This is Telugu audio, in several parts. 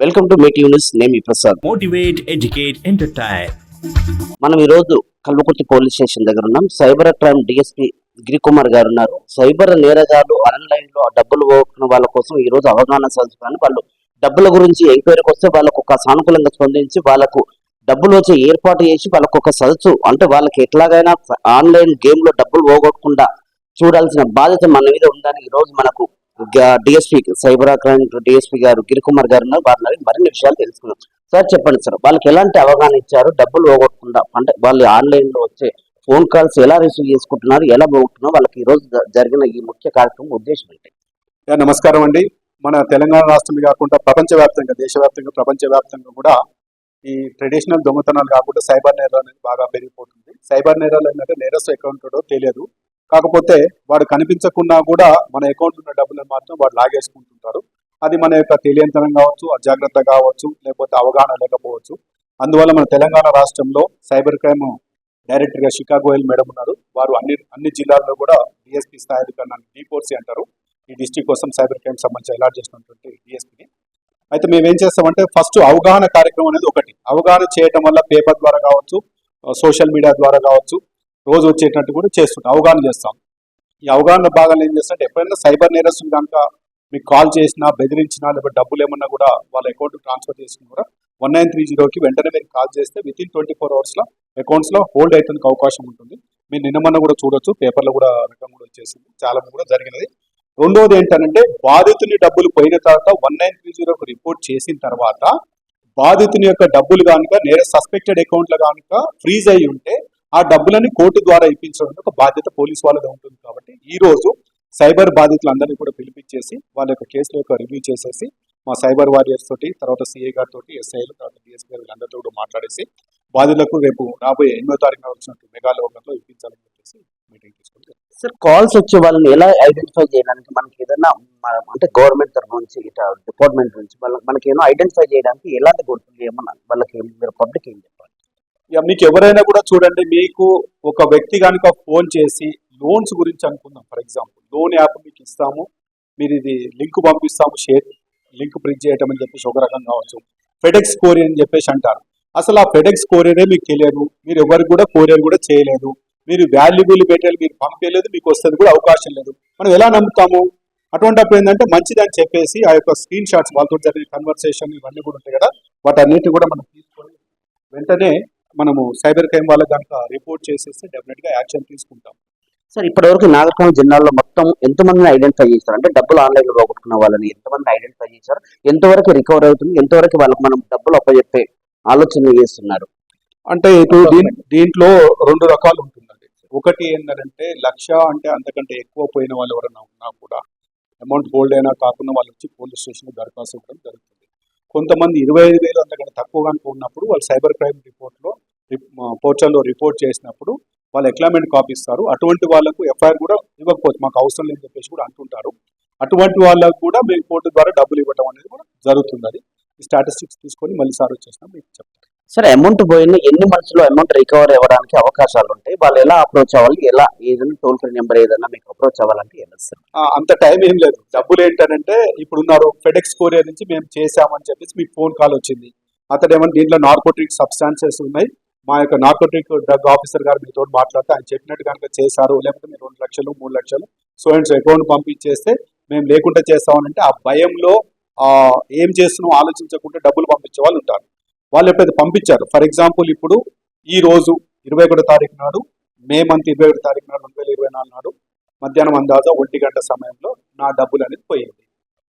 వెల్కమ్ టు మీట్ యూనిస్ నేమి ప్రసాద్. Motivate, educate, entertain. మనం ఈ రోజు కల్వకుర్తి పోలీస్ స్టేషన్ దగ్గర ఉన్నాం. సైబర్ క్రైమ్ డిఎస్పీ గిరికుమార్ గారు ఉన్నారు. సైబర్ నేరగాలు ఆన్లైన్లో డబ్బులు పోగొట్టుకున్న వాళ్ళ కోసం ఈ రోజు అవగాహన సదస్సు వాళ్ళు డబ్బుల గురించి ఎంక్వైరీకి వస్తే వాళ్ళకు ఒక సానుకూలంగా స్పందించి వాళ్ళకు డబ్బులు వచ్చి ఏర్పాటు చేసి వాళ్ళకు ఒక సదస్సు. అంటే వాళ్ళకి ఎట్లాగైనా ఆన్లైన్ గేమ్లో డబ్బులు పోగొట్టకుండా చూడాల్సిన బాధ్యత మన మీద ఉందని ఈ రోజు మనకు డిఎస్పీ సైబర్ క్రైమ్ డిఎస్పీ గారు గిరికుమార్ గారు ఉన్నారు. వారిని మరిన్ని విషయాలు తెలుసుకున్నాం సార్ చెప్పండి సార్. వాళ్ళకి ఎలాంటి అవగాహన ఇచ్చారు? డబ్బులు పోగొట్టకుండా అంటే వాళ్ళు ఆన్లైన్లో వచ్చే ఫోన్ కాల్స్ ఎలా రిసీవ్ చేసుకుంటున్నారు? ఎలా పోగొట్టున్నారు వాళ్ళకి ఈ రోజు జరిగిన ఈ ముఖ్య కార్యక్రమం ఉద్దేశం ఏంటి? నమస్కారం అండి. మన తెలంగాణ రాష్ట్రమే కాకుండా ప్రపంచవ్యాప్తంగా దేశవ్యాప్తంగా ప్రపంచవ్యాప్తంగా కూడా ఈ ట్రెడిషనల్ దొంగతనాలు కాకుండా సైబర్ నేరాలు అనేది బాగా పెరిగిపోతుంది. సైబర్ నేరాలు ఏంటంటే నేరస్తు అకౌంట్ తెలియదు. కాకపోతే వాడు కనిపించకుండా కూడా మన అకౌంట్ ఉన్న డబ్బులను మాత్రం వాడు లాగేసుకుంటుంటారు. అది మన యొక్క తెలియంతనం కావచ్చు అజాగ్రత్త కావచ్చు లేకపోతే అవగాహన లేకపోవచ్చు. అందువల్ల మన తెలంగాణ రాష్ట్రంలో సైబర్ క్రైమ్ డైరెక్టర్గా షికాగో మేడం ఉన్నారు. వారు అన్ని అన్ని జిల్లాల్లో కూడా డిఎస్పీ స్థాయి అధికారులను డిపోర్సీ అంటారు. ఈ డిస్ట్రిక్ట్ కోసం సైబర్ క్రైమ్ సంబంధించి అలాట్ చేసినటువంటి డిఎస్పీని అయితే మేము ఏం చేస్తామంటే ఫస్ట్ అవగాహన కార్యక్రమం అనేది ఒకటి. అవగాహన చేయటం వల్ల పేపర్ ద్వారా కావచ్చు సోషల్ మీడియా ద్వారా కావచ్చు రోజు వచ్చేటట్టు కూడా చేస్తుంటాం అవగాహన చేస్తాం. ఈ అవగాహన భాగంలో ఏం చేస్తుంటే ఎప్పుడైనా సైబర్ నేరస్తులు కనుక మీకు కాల్ చేసినా బెదిరించినా లేకపోతే డబ్బులు ఏమన్నా కూడా వాళ్ళ అకౌంట్ ట్రాన్స్ఫర్ చేసినా కూడా వన్ నైన్ త్రీ జీరోకి వెంటనే మీరు కాల్ చేస్తే విత్ ఇన్ ట్వంటీ ఫోర్ అవర్స్లో అకౌంట్స్లో హోల్డ్ అవుతుంది అవకాశం ఉంటుంది. మీరు నిన్న కూడా చూడొచ్చు పేపర్లో కూడా రకం కూడా వచ్చేసింది. చాలా కూడా జరిగినది. రెండోది ఏంటంటే బాధితుని డబ్బులు పోయిన తర్వాత వన్ నైన్ త్రీ జీరోకి రిపోర్ట్ చేసిన తర్వాత బాధితుని యొక్క డబ్బులు కనుక నేర సస్పెక్టెడ్ అకౌంట్లో కనుక ఫ్రీజ్ అయి ఉంటే ఆ డబ్బులని కోర్టు ద్వారా ఇప్పించడం ఒక బాధ్యత పోలీస్ వాళ్ళది ఉంటుంది కాబట్టి ఈ రోజు సైబర్ బాధితులందరినీ కూడా పిలిపించేసి వాళ్ళ యొక్క కేసుల యొక్క రివ్యూ చేసేసి మా సైబర్ వారియర్స్ తోటి తర్వాత సిఏ గారితో ఎస్ఐలు తర్వాత డిఎస్పీ గారు వీళ్ళందరితో కూడా మాట్లాడేసి బాధితులకు రేపు రాబోయే ఎనిమిదో తారీఖున వచ్చినట్టు మెగాలోకంలో ఇప్పించాలని చెప్పేసి మీటింగ్ తీసుకుంటాం. సార్ కాల్స్ వచ్చే వాళ్ళని ఎలా ఐడెంటిఫై చేయడానికి మనకి ఏదైనా అంటే గవర్నమెంట్ తరఫు నుంచి ఇట్లా డిపార్ట్మెంట్ నుంచి వాళ్ళకి మనకి ఏమో ఐడెంటిఫై చేయడానికి ఎలాంటి గుర్తులు ఏమన్నా వాళ్ళకి మీరు పబ్లిక్ ఏం చెప్పాలి? మీకు ఎవరైనా కూడా చూడండి మీకు ఒక వ్యక్తి కనుక ఫోన్ చేసి లోన్స్ గురించి అనుకుందాం. ఫర్ ఎగ్జాంపుల్ లోన్ యాప్ మీకు ఇస్తాము మీరు ఇది లింక్ పంపిస్తాము షేర్ లింక్ ప్రింట్ చేయటం అని చెప్పేసి ఒక రకం కావచ్చు. ఫెడెక్స్ కోరియర్ అని చెప్పేసి అంటారు. అసలు ఆ ఫెడెక్స్ కోరియరే మీకు తెలియదు మీరు ఎవరికి కూడా కోరియర్ కూడా చేయలేదు మీరు వాల్యుబుల్ మెటీరియల్ మీరు పంపించలేదు మీకు వస్తుంది కూడా అవకాశం లేదు. మనం ఎలా నమ్ముతాము? అటువంటిప్పుడు ఏంటంటే మంచిది అని చెప్పేసి ఆ యొక్క స్క్రీన్ షాట్స్ వాళ్ళతో జరిగిన కన్వర్సేషన్ ఇవన్నీ కూడా ఉంటాయి కదా వాటన్నిటి కూడా మనం తీసుకొని వెంటనే మనము సైబర్ క్రైమ్ వాళ్ళకి కనుక రిపోర్ట్ చేసేస్తే డెఫినెట్గా యాక్షన్ తీసుకుంటాం. సార్ ఇప్పటివరకు నాగరికం జిల్లాలో మొత్తం ఎంతమందిని ఐడెంటిఫై చేశారు? అంటే డబ్బులు ఆన్లైన్లో పోగొట్టుకున్న వాళ్ళని ఎంతమంది ఐడెంటిఫై చేశారు? ఎంతవరకు రికవర్ అవుతుంది? ఎంతవరకు వాళ్ళకి మనం డబ్బులు అప్పచెప్పే ఆలోచన చేస్తున్నారు? అంటే ఇటు దీన్- దీంట్లో రెండు రకాలు ఉంటుందండి. ఒకటి ఏంటంటే లక్ష అంటే అంతకంటే ఎక్కువ పోయిన వాళ్ళు ఎవరైనా ఉన్నా కూడా అమౌంట్ హోల్డ్ అయినా కాకుండా వాళ్ళు వచ్చి పోలీస్ స్టేషన్ దరఖాస్తు ఇవ్వడం జరుగుతుంది. కొంతమంది ఇరవై ఐదు వేలు అంతకంటే తక్కువ కనుక ఉన్నప్పుడు వాళ్ళు సైబర్ క్రైమ్ రిపోర్ట్లో పోర్టల్లో రిపోర్ట్ చేసినప్పుడు వాళ్ళు ఎక్లామెంట్ కాపీ ఇస్తారు అటువంటి వాళ్ళకు ఎఫ్ఐఆర్ కూడా ఇవ్వకపోవచ్చు. మాకు అవసరం లేదని చెప్పేసి కూడా అంటుంటారు. అటువంటి వాళ్ళకు కూడా మేము కోర్టు ద్వారా డబ్బులు ఇవ్వడం అనేది కూడా జరుగుతుంది అది ఈ స్టాటిస్టిక్స్ తీసుకొని మళ్ళీ సార్ వచ్చేసినా మీకు చెప్తాను. సరే అమౌంట్ పోయిన ఎన్ని మంత్స్లో అమౌంట్ రికవర్ అవ్వడానికి అవకాశాలు ఉంటాయి వాళ్ళు ఎలా అప్రోచ్ అవ్వాలి? ఎలా ఏదైనా టోల్ ఫ్రీ నెంబర్ ఏదైనా మీకు అప్రోచ్ అవ్వాలంటే ఎలా సార్ అంత టైం ఏం లేదు. డబ్బులు ఏంటంటే ఇప్పుడు ఉన్నారు ఫెడెక్స్ కొరియర్ నుంచి మేము చేసామని చెప్పేసి మీకు ఫోన్ కాల్ వచ్చింది. అతడు ఏమన్నా దీంట్లో నార్కోటిక్ సబ్స్టాన్సెస్ ఉన్నాయి. మా యొక్క నార్కోటిక్ డ్రగ్ ఆఫీసర్ గారు మీతో మాట్లాడితే ఆయన చెప్పినట్టు కనుక చేశారు. లేకపోతే మీరు రెండు లక్షలు మూడు లక్షలు సో అండ్ సో అకౌంట్ పంపించేస్తే మేము లేకుండా చేస్తామనంటే ఆ భయంలో ఏం చేస్తున్నాం ఆలోచించకుండా డబ్బులు పంపించే వాళ్ళు ఉంటారు. వాళ్ళు ఎప్పుడైతే పంపించారు ఫర్ ఎగ్జాంపుల్ ఇప్పుడు ఈ రోజు ఇరవై ఒకటో తారీఖు నాడు మే మంత్ ఇరవై ఒకటి తారీఖు నాడు రెండు వేల ఇరవై నాలుగు నాడు మధ్యాహ్నం అందాజా ఒంటి గంట సమయంలో నా డబ్బులు అనేది పోయింది.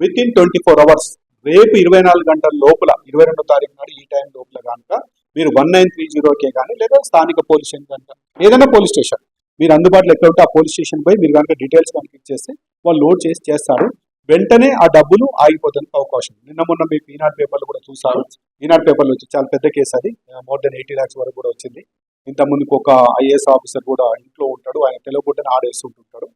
Within twenty four hours రేపు ఇరవై నాలుగు గంటల లోపల ఇరవై రెండో తారీఖు నాడు ఈ టైం లోపల కనుక మీరు వన్ నైన్ త్రీ జీరోకే కానీ లేదా స్థానిక పోలీస్ స్టేషన్ కనుక ఏదైనా పోలీస్ స్టేషన్ మీరు అందుబాటులో ఎక్కడ ఉంటే ఆ పోలీస్ స్టేషన్ పోయి మీరు కనుక డీటెయిల్స్ కనుక ఇచ్చేస్తే వాళ్ళు లోడ్ చేసి చేస్తారు. వెంటనే ఆ డబ్బులు ఆగిపోతానికి అవకాశం నిన్న మొన్న మీకు ఈనాడు పేపర్లు కూడా చూసారు ఈనాడు పేపర్లు వచ్చి చాలా పెద్ద కేసు అది. మోర్ దెన్ ఎయిటీ ల్యాక్స్ వరకు కూడా వచ్చింది. ఇంతకుముందుకు ఒక ఐఏఎస్ ఆఫీసర్ కూడా ఇంట్లో ఉంటాడు. ఆయన తెలియకుండానే ఆడేస్తుంటుంటాడు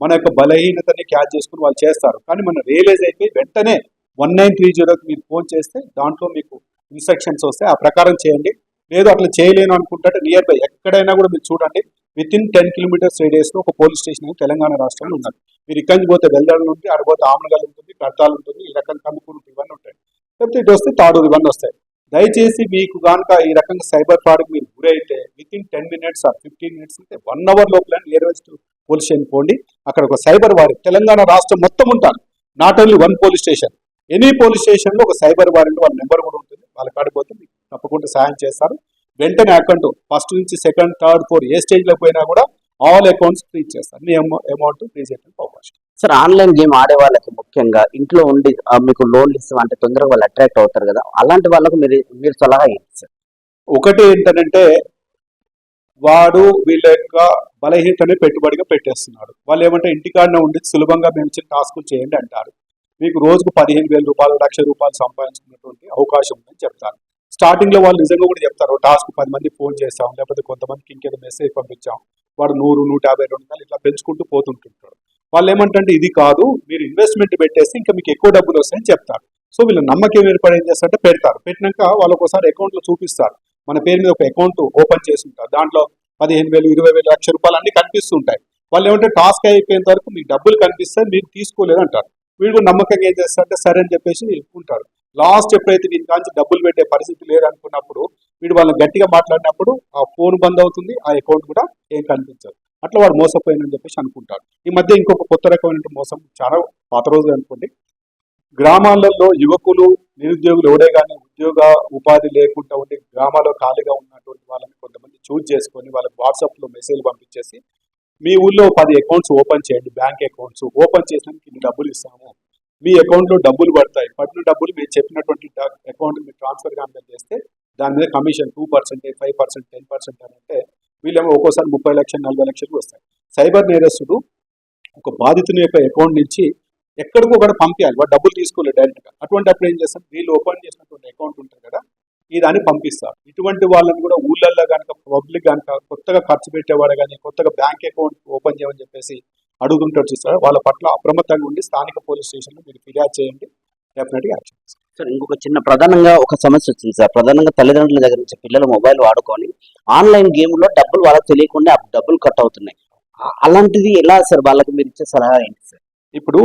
మన యొక్క బలహీనతని క్యాచ్ చేసుకుని వాళ్ళు చేస్తారు. కానీ మనం రియలైజ్ అయిపోయి వెంటనే వన్ నైన్ త్రీ జీరోకి మీరు ఫోన్ చేస్తే దాంట్లో మీకు ఇన్స్ట్రక్షన్స్ వస్తే ఆ ప్రకారం చేయండి. లేదు అట్లా చేయలేను అనుకుంటే నియర్ బై ఎక్కడైనా కూడా మీరు చూడండి. విత్ ఇన్ టెన్ కిలోమీటర్స్ రేడియస్లో ఒక పోలీస్ స్టేషన్ అనేది తెలంగాణ రాష్ట్రంలో ఉన్నది. మీరు ఇక్కడి నుంచి పోతే వెల్దాడు ఉంటుంది అక్కడ పోతే ఆమనగల్ ఉంటుంది కడతాలు ఉంటుంది ఈ రకం కమ్ముకుని ఇవన్నీ ఉంటాయి. లేకపోతే ఇటు వస్తే తాడు ఇవన్నీ వస్తాయి. దయచేసి మీకు కనుక ఈ రకంగా సైబర్ ఫ్రాడ్కి మీరు గురైతే within ten minutes or fifteen minutes అంటే వన్ అవర్ లోపల నియరెస్ట్ పోలీస్ స్టేషన్ పోండి. అక్కడ ఒక సైబర్ వారి తెలంగాణ రాష్ట్రం మొత్తం ఉంటారు. Not only one police station any police స్టేషన్లో ఒక సైబర్ వారెంట్ వాళ్ళ నెంబర్ కూడా ఉంటుంది. వాళ్ళ కాడికి పోతే మీకు తప్పకుండా సాయం చేస్తారు. వెంటనే అకౌంట్ ఫస్ట్ నుంచి సెకండ్ థర్డ్ ఫోర్త్ ఏ స్టేజ్లో పోయినా కూడా ఆల్ అకౌంట్స్ ఫ్రీజ్ చేస్తారు. మీ అమౌంట్ ఫ్రీ చేయడానికి అవకాశం సార్ ఆన్లైన్ గేమ్ ఆడే వాళ్ళకి ముఖ్యంగా ఇంట్లో ఉండి మీకు లోన్లు ఇస్తాం అంటే తొందరగా వాళ్ళు అట్రాక్ట్ అవుతారు కదా అలాంటి వాళ్ళకు మీరు మీరు సలహా ఏంటి సార్? ఒకటి ఏంటంటే వాడు వీళ్ళ యొక్క బలహీనతని పెట్టుబడిగా పెట్టేస్తున్నాడు. వాళ్ళు ఏమంటే ఇంటికాడనే ఉండి సులభంగా మేము ఇచ్చిన టాస్కులు చేయండి అంటారు. మీకు రోజుకు పదిహేను వేల రూపాయలు లక్ష రూపాయలు సంపాదించుకున్నటువంటి అవకాశం ఉందని చెప్తారు స్టార్టింగ్లో వాళ్ళు నిజంగా కూడా చెప్తారు టాస్క్ పది మంది ఫోన్ చేస్తాం లేకపోతే కొంతమందికి ఇంకేదో మెసేజ్ పంపించాం వాడు నూరు నూట యాభై రెండు వందలు ఇట్లా పెంచుకుంటూ పోతుంటుంటాడు. వాళ్ళు ఏమంటే ఇది కాదు మీరు ఇన్వెస్ట్మెంట్ పెట్టేస్తే ఇంకా మీకు ఎక్కువ డబ్బులు వస్తాయని చెప్తారు. సో వీళ్ళ నమ్మకం ఏర్పడి ఏం చేస్తారంటే పెడతారు. పెట్టినాక వాళ్ళు ఒకసారి అకౌంట్లో చూపిస్తారు. మన పేరు మీద ఒక అకౌంట్ ఓపెన్ చేసి ఉంటారు. దాంట్లో పదిహేను వేలు ఇరవై వేలు లక్ష రూపాయలు అన్ని కనిపిస్తుంటాయి. వాళ్ళు ఏమంటే టాస్క్ అయిపోయేంత వరకు మీకు డబ్బులు కనిపిస్తే మీరు తీసుకోలేదు అంటారు. వీడు కూడా నమ్మకంగా ఏం చేస్తారంటే సరే అని చెప్పేసి ఉంటారు. లాస్ట్ ఎప్పుడైతే దీని కాంచి డబ్బులు పెట్టే పరిస్థితి లేదు అనుకున్నప్పుడు వీడు వాళ్ళని గట్టిగా మాట్లాడినప్పుడు ఆ ఫోన్ బంద్ అవుతుంది ఆ అకౌంట్ కూడా ఏం కనిపించదు. అట్లా వాడు మోసపోయిందని చెప్పేసి అనుకుంటారు. ఈ మధ్య ఇంకొక కొత్త రకమైన మోసం చాలా పాత రోజులు అనుకోండి. గ్రామాలలో యువకులు నిరుద్యోగులు ఎవడే కానీ ఉద్యోగ ఉపాధి లేకుండా ఉండి గ్రామాల్లో ఖాళీగా ఉన్నటువంటి వాళ్ళని కొంతమంది చూజ్ చేసుకొని వాళ్ళకి వాట్సాప్లో మెసేజ్ పంపించేసి మీ ఊళ్ళో పది అకౌంట్స్ ఓపెన్ చేయండి బ్యాంక్ అకౌంట్స్ ఓపెన్ చేసినందుకు ఇన్ని డబ్బులు ఇస్తాము. మీ అకౌంట్లో డబ్బులు పడతాయి. పడిన డబ్బులు మీరు చెప్పినటువంటి అకౌంట్ మీరు ట్రాన్స్ఫర్ కనుక చేస్తే దాని మీద commission two percent five percent ten percent అని అంటే వీళ్ళేమో ఒక్కోసారి ముప్పై లక్షలు నలభై లక్షలు వస్తాయి. సైబర్ నేరస్తుడు ఒక బాధితుని యొక్క అకౌంట్ నుంచి ఎక్కడికో ఒకటి పంపించాలి. వాడు డబ్బులు తీసుకోలేదు డైరెక్ట్గా అటువంటి అప్పుడు ఏం చేస్తాం? వీళ్ళు ఓపెన్ చేసినటువంటి అకౌంట్ ఉంటుంది కదా ఈ దాన్ని పంపిస్తారు. ఇటువంటి వాళ్ళని కూడా ఊళ్ళల్లో కనుక పబ్లిక్ కనుక కొత్తగా ఖర్చు పెట్టేవాడు కానీ కొత్తగా బ్యాంక్ అకౌంట్ ఓపెన్ చేయమని చెప్పేసి అడుగుతుంటారు చూస్తారు వాళ్ళ పట్ల అప్రమత్తంగా ఉండి స్థానిక పోలీస్ స్టేషన్లో మీరు ఫిర్యాదు చేయండి. డెఫినెట్గా యాక్షన్ సార్ ఇంకొక చిన్న ప్రధానంగా ఒక సమస్య వచ్చింది సార్. ప్రధానంగా తల్లిదండ్రుల దగ్గర నుంచి పిల్లలు మొబైల్ వాడుకొని ఆన్లైన్ గేమ్లో డబ్బులు వాళ్ళకి తెలియకుండా డబ్బులు కట్ అవుతున్నాయి. అలాంటిది ఎలా సార్? వాళ్ళకి మీరు ఇచ్చే సలహా ఏంటి సార్? ఇప్పుడు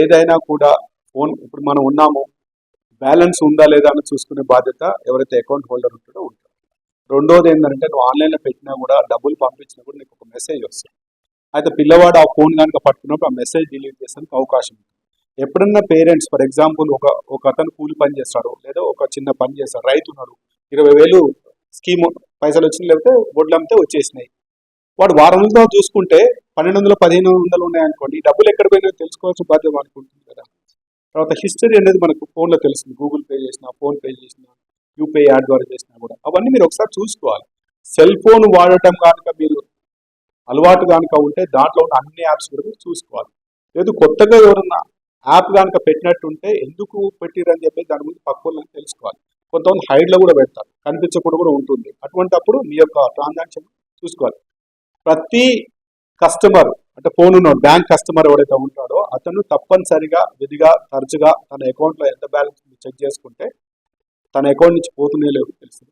ఏదైనా కూడా ఫోన్ ఇప్పుడు మనం ఉన్నాము బ్యాలెన్స్ ఉందా లేదా అని చూసుకునే బాధ్యత ఎవరైతే అకౌంట్ హోల్డర్ ఉంటాడో ఉంటారు. రెండోది ఏంటంటే నువ్వు ఆన్లైన్లో పెట్టినా కూడా డబ్బులు పంపించినా కూడా నీకు ఒక మెసేజ్ వస్తుంది. అయితే పిల్లవాడు ఆ ఫోన్ కనుక పట్టుకున్నప్పుడు ఆ మెసేజ్ డిలీట్ చేసేందుకు అవకాశం ఉంది ఎప్పుడన్నా పేరెంట్స్ ఫర్ ఎగ్జాంపుల్ ఒక ఒక అతను కూలి పని చేస్తాడు లేదా ఒక చిన్న పని చేస్తాడు రైతు ఉన్నాడు ఇరవై వేలు స్కీమ్ పైసలు వచ్చినాయి లేకపోతే వడ్లు అమ్మితే వచ్చేసినాయి. వాడు వారం చూసుకుంటే పన్నెండు వందలు పదిహేను వందలు ఉన్నాయనుకోండి ఈ డబ్బులు ఎక్కడ పోయినా తెలుసుకోవాల్సిన బాధ్యత అనుకుంటుంది కదా. తర్వాత హిస్టరీ అనేది మనకు ఫోన్లో తెలుస్తుంది. గూగుల్ పే చేసినా ఫోన్ పే చేసినా యూపీఐ యాడ్ ద్వారా చేసినా కూడా. అవన్నీ మీరు ఒకసారి చూసుకోవాలి. సెల్ ఫోన్ వాడటం కనుక మీరు అలవాటు కనుక ఉంటే దాంట్లో ఉన్న అన్ని యాప్స్ కూడా మీరు చూసుకోవాలి. లేదు కొత్తగా ఎవరన్నా యాప్ కనుక పెట్టినట్టుంటే ఎందుకు పెట్టిరని చెప్పి దాని గురించి పక్క తెలుసుకోవాలి. కొంతమంది హైడ్లో కూడా పెడతారు. కనిపించకుండా కూడా ఉంటుంది. అటువంటి అప్పుడు మీ యొక్క ట్రాన్సాక్షన్ చూసుకోవాలి. ప్రతి కస్టమర్ అంటే ఫోన్ ఉన్న బ్యాంక్ కస్టమర్ ఎవరైతే ఉంటాడో అతను తప్పనిసరిగా విధిగా తరచుగా తన అకౌంట్లో ఎంత బ్యాలెన్స్ చెక్ చేసుకుంటే తన అకౌంట్ నుంచి పోతూనే లేవు తెలిసింది.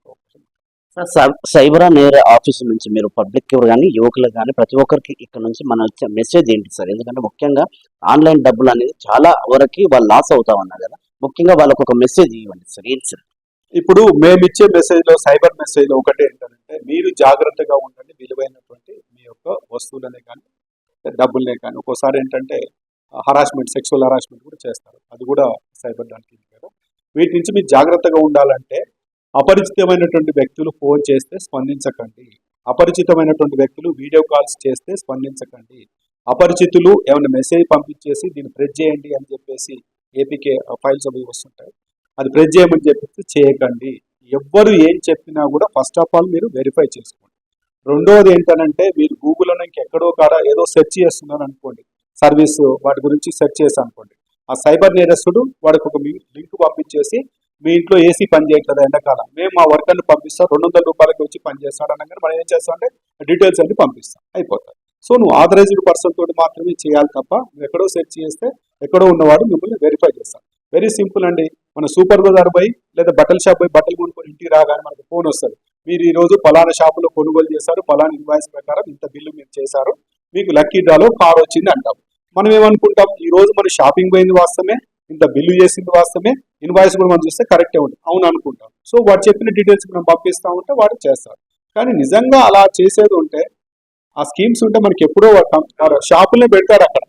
సార్ సై- సైబర్ నేర ఆఫీస్ నుంచి మీరు పబ్లిక్ కానీ యువకులకు కానీ ప్రతి ఒక్కరికి ఇక్కడ నుంచి మన వచ్చే మెసేజ్ ఏంటి సార్? ఎందుకంటే ముఖ్యంగా ఆన్లైన్ డబ్బులు అనేది చాలా వరకు వాళ్ళు లాస్ అవుతా ఉన్నారు కదా. ముఖ్యంగా వాళ్ళకు ఒక మెసేజ్ ఇవ్వండి సార్. ఏంటి సార్? ఇప్పుడు మేము ఇచ్చే మెసేజ్లో సైబర్ మెసేజ్లో ఒకటి ఏంటంటే మీరు జాగ్రత్తగా ఉండండి విలువైనటువంటి యొక్క వస్తువులనే కానీ డబ్బులనే కానీ. ఒక్కోసారి ఏంటంటే హరాస్మెంట్ సెక్సువల్ హరాస్మెంట్ కూడా చేస్తారు. అది కూడా సైబర్ డాంకింగ్ కదా వీటి నుంచి మీరు జాగ్రత్తగా ఉండాలంటే అపరిచితమైనటువంటి వ్యక్తులు ఫోన్ చేస్తే స్పందించకండి. అపరిచితమైనటువంటి వ్యక్తులు వీడియో కాల్స్ చేస్తే స్పందించకండి. అపరిచితులు ఏమైనా మెసేజ్ పంపించేసి దీన్ని ప్రెస్ చేయండి అని చెప్పేసి ఏపీకే ఫైల్స్ అవి వస్తుంటాయి. అది ప్రెస్ చేయమని చెప్పేసి చేయకండి. ఎవ్వరు ఏం చెప్పినా కూడా ఫస్ట్ ఆఫ్ ఆల్ మీరు వెరిఫై చేసుకోండి. రెండోది ఏంటనంటే మీరు గూగుల్లో ఇంకెక్కడో కాడ ఏదో సెర్చ్ చేస్తున్నాను అనుకోండి సర్వీస్ వాటి గురించి సెర్చ్ చేసి అనుకోండి ఆ సైబర్ నేరస్తుడు వాడికి ఒక లింక్ పంపించేసి మీ ఇంట్లో ఏసీ పని చేయట్లేదు ఎండాకాలం మేము మా వర్కర్ని పంపిస్తాం రెండు వందల రూపాయలకి వచ్చి పని చేస్తాడు అనగానే మనం ఏం చేస్తాం అంటే డీటెయిల్స్ అన్ని పంపిస్తాం అయిపోతాయి. సో నువ్వు ఆథరైజ్డ్ పర్సన్ తోటి మాత్రమే చేయాలి తప్ప నువ్వు ఎక్కడో సెర్చ్ చేస్తే ఎక్కడో ఉన్నవాడు మిమ్మల్ని వెరిఫై చేస్తాం వెరీ సింపుల్ అండి మన సూపర్ బజార్ పోయి లేదా బట్టల షాప్ పోయి బట్టలు కొనుక్కొని ఇంటికి రాగానే మనకు ఫోన్ వస్తుంది మీరు ఈ రోజు పలానా షాపులో కొనుగోలు చేశారు పలానా ఇన్వాయిస్ ప్రకారం ఇంత బిల్లు మీరు చేశారు మీకు లక్కీ డ్రాలో కార్ వచ్చింది అంటాం. మనం ఏమనుకుంటాం? ఈ రోజు మన షాపింగ్ పోయింది వాస్తవమే ఇంత బిల్లు చేసింది వాస్తవమే ఇన్వాయిస్ కూడా మనం చూస్తే కరెక్టే ఉంది అవును అనుకుంటాం. సో వాడు చెప్పిన డీటెయిల్స్ మనం పంపిస్తా ఉంటే వాడు చేస్తారు కానీ నిజంగా అలా చేసేది ఉంటే ఆ స్కీమ్స్ ఉంటే మనకి ఎప్పుడో షాపులనే పెడతారు అక్కడ.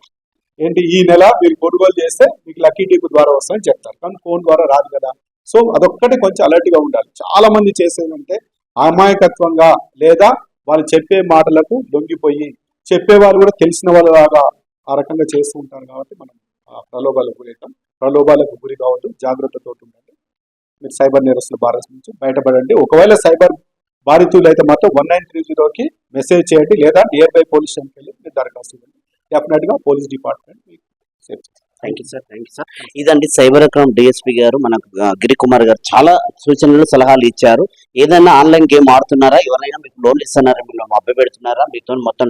ఏంటి? ఈ నెల మీరు కొనుగోలు చేస్తే మీకు లక్కీ టీపు ద్వారా వస్తాయని చెప్తారు. కానీ ఫోన్ ద్వారా రాదు కదా. సో అదొక్కటి కొంచెం అలర్ట్గా ఉండాలి. చాలా మంది చేసేదంటే అమాయకత్వంగా లేదా వాళ్ళు చెప్పే మాటలకు లొంగిపోయి చెప్పే వాళ్ళు కూడా తెలిసిన వాళ్ళలాగా ఆ రకంగా చేస్తూ ఉంటారు కాబట్టి మనం ప్రలోభాలకు గురవుతాం ప్రలోభాలకు గురి కావద్దు. జాగ్రత్తతో ఉండండి. మీరు సైబర్ నేరస్తుల భారత నుంచి బయటపడండి. ఒకవేళ సైబర్ బాధితులు అయితే మాత్రం వన్ నైన్ త్రీ జీరోకి మెసేజ్ చేయండి లేదా నియర్ బై పోలీస్ స్టేషన్కి వెళ్ళి మీరు దరఖాస్తు ఇవ్వండి డెఫినెట్గా పోలీస్ డిపార్ట్మెంట్ మీకు సేవ్ చేస్తారు thank you sir thank you sir. ఇదండి సైబర్ క్రైమ్ డిఎస్పీ గారు మనకు గిరికుమార్ గారు చాలా సూచనలు సలహాలు ఇచ్చారు. ఏదైనా ఆన్లైన్ గేమ్ ఆడుతున్నారా? ఎవరైనా మీకు లోన్లు ఇస్తున్నారా? మీరు మభ్య పెడుతున్నారా? మీతో మొత్తం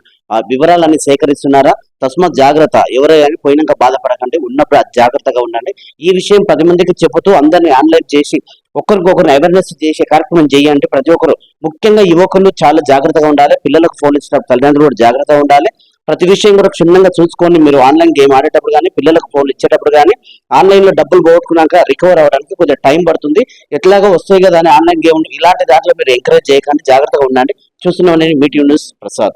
వివరాలన్నీ సేకరిస్తున్నారా? తస్మాత్ జాగ్రత్త. ఎవరైనా పోయినాక బాధపడకండి ఉన్నప్పుడు జాగ్రత్తగా ఉండండి. ఈ విషయం పది మందికి చెబుతూ అందరినీ ఆన్లైన్ చేసి ఒకరికొకరు అవేర్నెస్ చేసే కార్యక్రమం చేయాలంటే ప్రతి ఒక్కరు ముఖ్యంగా యువకులు చాలా జాగ్రత్తగా ఉండాలి. పిల్లలకు ఫోన్ ఇచ్చినప్పుడు తల్లిదండ్రులు కూడా జాగ్రత్తగా ఉండాలి. ప్రతి విషయం కూడా క్షుణ్ణంగా చూసుకొని మీరు ఆన్లైన్ గేమ్ ఆడేటప్పుడు కానీ పిల్లలకు ఫోన్లు ఇచ్చేటప్పుడు కానీ ఆన్లైన్లో డబ్బులు పోగొట్టుకున్నాక రికవర్ అవ్వడానికి కొంచెం టైం పడుతుంది. ఎట్లాగో వస్తాయి కదా అని ఆన్లైన్ గేమ్ ఇలాంటి దాంట్లో మీరు ఎంకరేజ్ చేయకండి. జాగ్రత్తగా ఉండండి. చూస్తున్నాం నేను మీటింగ్ న్యూస్ ప్రసాద్.